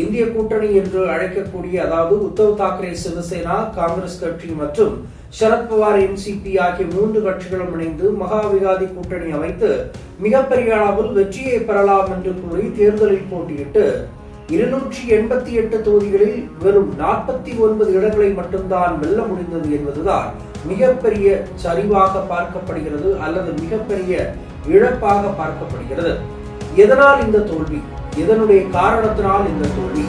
இந்திய கூட்டணி என்று அழைக்கக்கூடிய அதாவது உத்தவ் தாக்கரே சிவசேனா காங்கிரஸ் கட்சி மற்றும் சரத்பவார் என்சிபி ஆகிய மூன்று கட்சிகளும் இணைந்து மகாவிகாதி கூட்டணி அமைத்து மிகப்பெரிய அளவில் வெற்றியை பெறலாம் என்று கூறி தேர்தலில் போட்டியிட்டு இருநூற்றி எண்பத்தி எட்டு தொகுதிகளில் வெறும் நாற்பத்தி ஒன்பது இடங்களை மட்டும்தான் வெல்ல முடிந்தது என்பதுதான் மிகப்பெரிய சரிவாக பார்க்கப்படுகிறது அல்லது மிகப்பெரிய இழப்பாக பார்க்கப்படுகிறது. எதனால் இந்த தோல்வி? இதனுடைய காரணத்தினால் இந்த தோல்வி.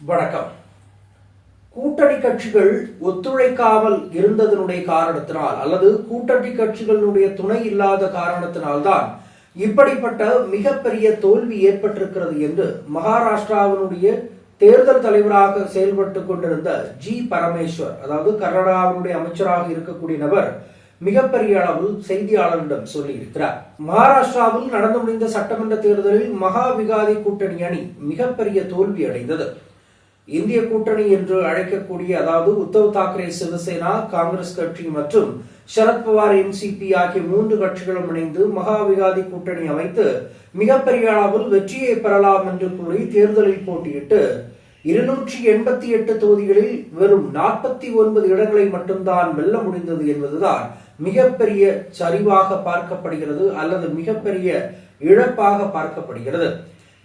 வணக்கம். கூட்டணி கட்சிகள் ஒத்துழைக்காமல் இருந்ததனுடைய காரணத்தினால் அல்லது கூட்டணி கட்சிகளுடைய துணை இல்லாத காரணத்தினால்தான் இப்படிப்பட்ட மிகப்பெரிய தோல்வி ஏற்பட்டிருக்கிறது என்று மகாராஷ்டிராவினுடைய தேர்தல் தலைவராக செயல்பட்டு கொண்டிருந்த ஜி பரமேஸ்வர் அதாவது கர்நாடகாவினுடைய அமைச்சராக இருக்கக்கூடிய நபர் மிகப்பெரிய அளவில் செய்தியாளரிடம் சொல்லியிருக்கிறார். மகாராஷ்டிராவில் நடந்து முடிந்த சட்டமன்ற தேர்தலில் மகா விகாதி கூட்டணி அணி மிகப்பெரிய தோல்வி அடைந்தது இந்திய கூட்டணி என்று அழைக்கக்கூடிய அதாவது உத்தவ் தாக்கரே சிவசேனா காங்கிரஸ் கட்சி மற்றும் சரத்பவார் என்சிபி ஆகிய மூன்று கட்சிகளும் இணைந்து மகாவிகாதி கூட்டணி அமைத்து மிகப்பெரிய அளவில் வெற்றியை பெறலாம் என்று கூறி தேர்தலில் போட்டியிட்டு இருநூற்றி எண்பத்தி எட்டு தொகுதிகளில் வெறும் நாற்பத்தி ஒன்பது இடங்களை மட்டும்தான் வெல்ல முடிந்தது என்பதுதான் மிகப்பெரிய சரிவாக பார்க்கப்படுகிறது அல்லது மிகப்பெரிய இழப்பாக பார்க்கப்படுகிறது.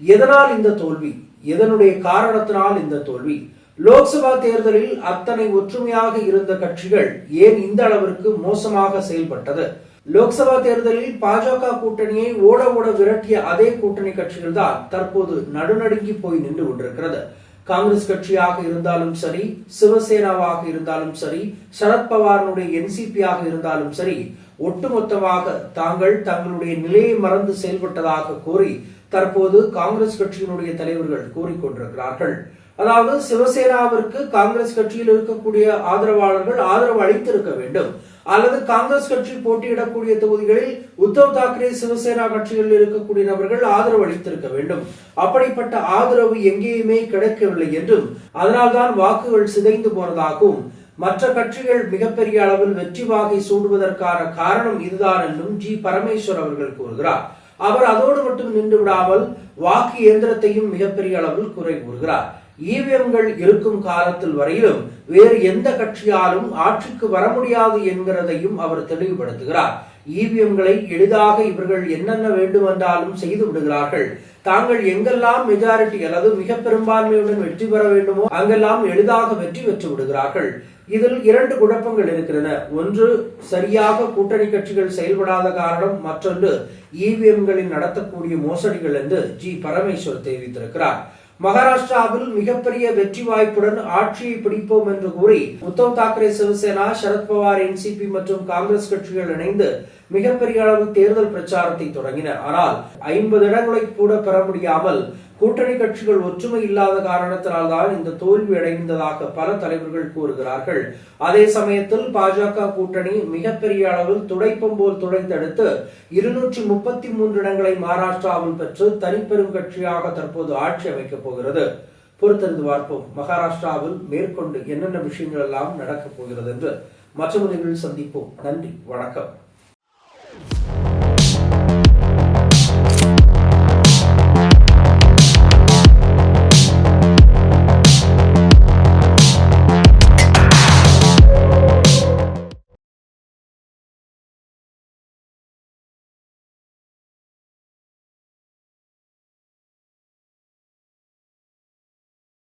எதனால் இந்த தோல்வி? எதனுடைய காரணத்தினால் இந்த தோல்வி? லோக்சபா தேர்தலில் அத்தனை ஒற்றுமையாக இருந்த கட்சிகள் ஏன் இந்த அளவிற்கு மோசமாக செயல்பட்டது? லோக்சபா தேர்தலில் பாஜக கூட்டணியை ஓட ஓட விரட்டிய அதே கூட்டணி கட்சிகள் தான் தற்போது நடுநடுங்கி போய் நின்று கொண்டிருக்கிறது. காங்கிரஸ் கட்சியாக இருந்தாலும் சரி சிவசேனாவாக இருந்தாலும் சரி சரத்பவாரனுடைய என்சிபியாக இருந்தாலும் சரி ஒட்டுமொத்தமாக தாங்கள் தங்களுடைய நிலையை மறந்து செயல்பட்டதாக கூறி தற்போது காங்கிரஸ் கட்சியினுடைய தலைவர்கள் கூறிக்கொண்டிருக்கிறார்கள். அதாவது சிவசேனாவிற்கு காங்கிரஸ் கட்சியில் இருக்கக்கூடிய ஆதரவாளர்கள் ஆதரவு அளித்திருக்க வேண்டும். அல்லது காங்கிரஸ் கட்சி போட்டியிடக்கூடிய தொகுதிகளில் உத்தவ் தாக்கரே சிவசேனா கட்சிகளில் இருக்கக்கூடிய நபர்கள் ஆதரவு அளித்திருக்க வேண்டும். அப்படிப்பட்ட ஆதரவு எங்கேயுமே கிடைக்கவில்லை என்றும் அதனால்தான் வாக்குகள் சிதைந்து போனதாகவும் மற்ற கட்சிகள் மிகப்பெரிய அளவில் வெற்றி வாகை சூடுவதற்கான காரணம் இதுதான் என்றும் ஜி. பரமேஸ்வர் அவர்கள் கூறுகிறார். அவர் அதோடு மட்டும் நின்று விடாமல் வாக்கு இயந்திரத்தையும் மிகப்பெரிய அளவில் குறை கூறுகிறார். இவிஎம்கள் இருக்கும் காலத்தில் வரையிலும் வேறு எந்த கட்சியாலும் ஆட்சிக்கு வர முடியாது என்கிறதையும் அவர் தெளிவுபடுத்துகிறார். இவிஎம்களை எளிதாக இவர்கள் என்னென்ன வேண்டுமென்றாலும் செய்து விடுகிறார்கள். தாங்கள் எங்கெல்லாம் மெஜாரிட்டி அல்லது மிக பெரும்பான்மையுடன் வெற்றி பெற வேண்டுமோ அங்கெல்லாம் எளிதாக வெற்றி பெற்று விடுகிறார்கள். இதில் இரண்டு குழப்பங்கள் இருக்கின்றன. ஒன்று சரியாக கூட்டணி கட்சிகள் செயல்படாத காரணம். மற்றொன்று இவிஎம்களில் நடத்தக்கூடிய மோசடிகள் என்று ஜி. பரமேஸ்வர் தெரிவித்திருக்கிறார். மகாராஷ்டிராவில் மிகப்பெரிய வெற்றி வாய்ப்புடன் ஆட்சியை பிடிப்போம் என்று கூறி உத்தவ் தாக்கரே சிவசேனா சரத்பவார் என்சிபி மற்றும் காங்கிரஸ் கட்சிகள் இணைந்து மிகப்பெரிய அளவு தேர்தல் பிரச்சாரத்தை தொடங்கின ஆனால் ஐம்பது இடங்களை கூட பெற முடியாமல் கூட்டணி கட்சிகள் ஒற்றுமை இல்லாத காரணத்தினால் தான் இந்த தோல்வி அடைந்ததாக பல தலைவர்கள் கூறுகிறார்கள். அதே சமயத்தில் பாஜக கூட்டணி மிகப்பெரிய அளவில் துடைப்பம் போல் துடைத்தெடுத்து இருநூற்றி முப்பத்தி மூன்று இடங்களை மகாராஷ்டிராவில் பெற்று தனிப்பெரும் கட்சியாக தற்போது ஆட்சி அமைக்கப் போகிறது. பொறுத்திருந்து பார்ப்போம். மகாராஷ்டிராவில் மேற்கொண்டு என்னென்ன விஷயங்கள் எல்லாம் நடக்கப் போகிறது என்று. மற்ற சந்திப்போம். நன்றி. வணக்கம்.